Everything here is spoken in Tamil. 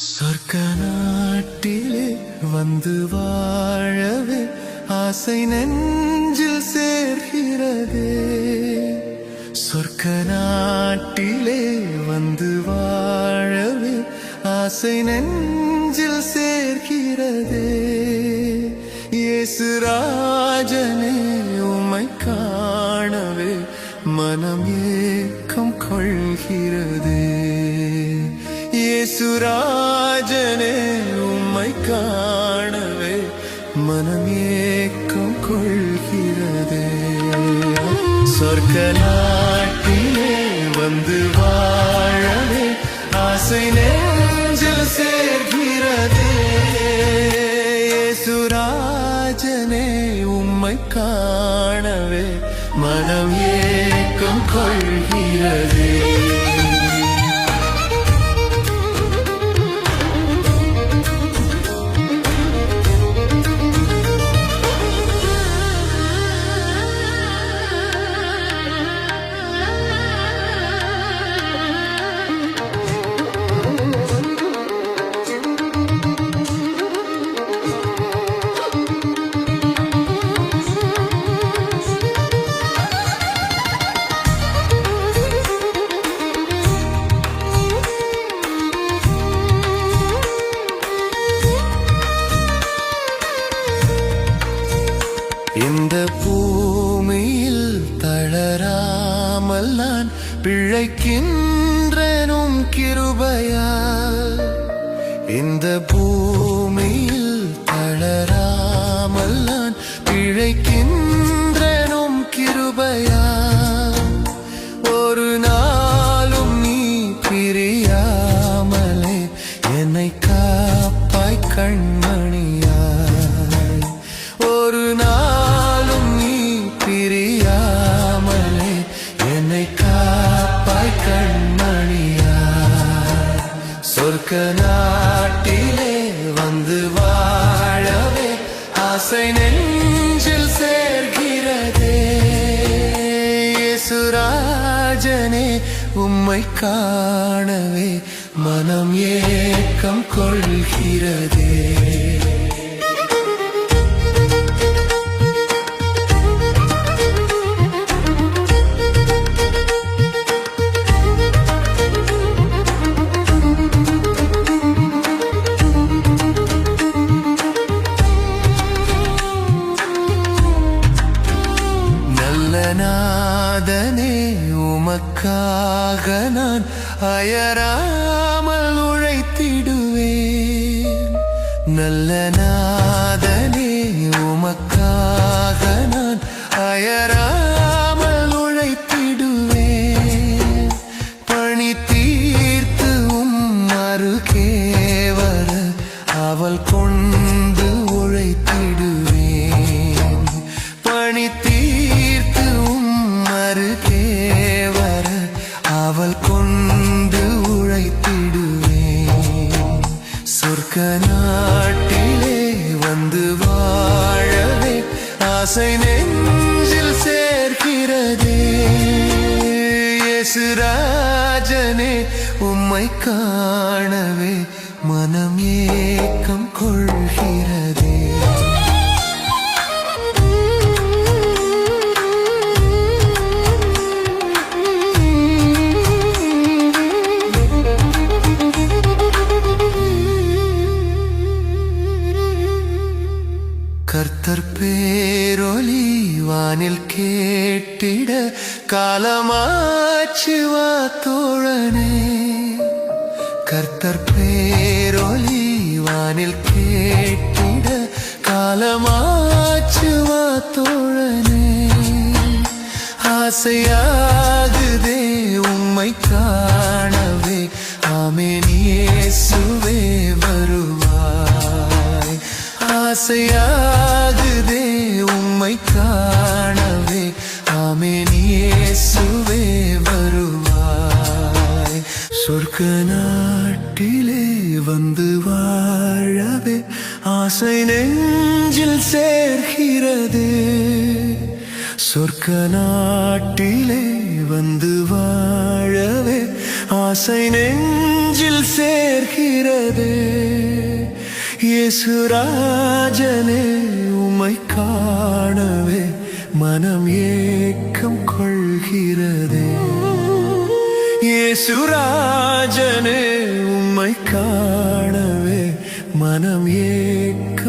சொர்க்க நாட்டிலே வந்து வாழவே ஆசை நெஞ்சில் சேர்கிறதே. சொர்க்க நாட்டிலே வந்து வாழவே ஆசை நெஞ்சில் சேர்கிறதே. இயேசு ராஜனே உமை காணவே மனம் ஏக்கம் கொள்கிறதே. ராஜனே உம்மை காணவே மனம் ஏக்கம் கொள்கிறதே. சொர்க்க நாட்டிலே வந்து வாழவே ஆசை நெஞ்சில் சேர்கிறதே. சுராஜனே உம்மை காணவே மனம் ஏக்கம் கொள்கிறதே. இந்த பூமியில் தளராமல் நான் பிழைக்கின்றனும் கிருபையா இந்த பூ சொர்க்க நாட்டிலே வந்து வாழவே ஆசை நெஞ்சில் சேர்கிறதே. சுராஜனே உம்மை காணவே மனம் ஏக்கம் கொள்கிறதே. உமக்காக நான் அயராமல் உழைத்திடுவேன். நல்ல நாதனே உமக்காக நான் அயராமல் உழைத்திடுவேன். பணி தீர்த்து உம் அருகே வர அவள் கொண்டு ஆசை நெஞ்சில் சேர்க்கிறதே இயேசுராஜனே உம்மை காணவே மனம் ஏக்கம் கொள்கிறதே. വാനിൽ കേട്ടിട കാലമാച്ചുവാത്തോഴനേ കർത്തർ പേരൊലി വാനിൽ കേട്ടിട കാലമാച്ചുവാ തോഴനേ. ആസയാകുതേ ഉമ്മൈ കാണവേ. ആമേനിയേ സുവേ വരുവായ് ആസയാ சொர்க்க நாட்டிலே வந்து வாழவே. ஆசை நெஞ்சில் சேர்கிறது. சொர்க்க நாட்டிலே வந்து வாழவே. ஆசை நெஞ்சில் சேர்கிறது. இயேசுராஜனே உமை காணவே மனம் ஏக்கம் கொள்கிறதே. ராஜனே உம்மை காணவே மனம் ஏக்க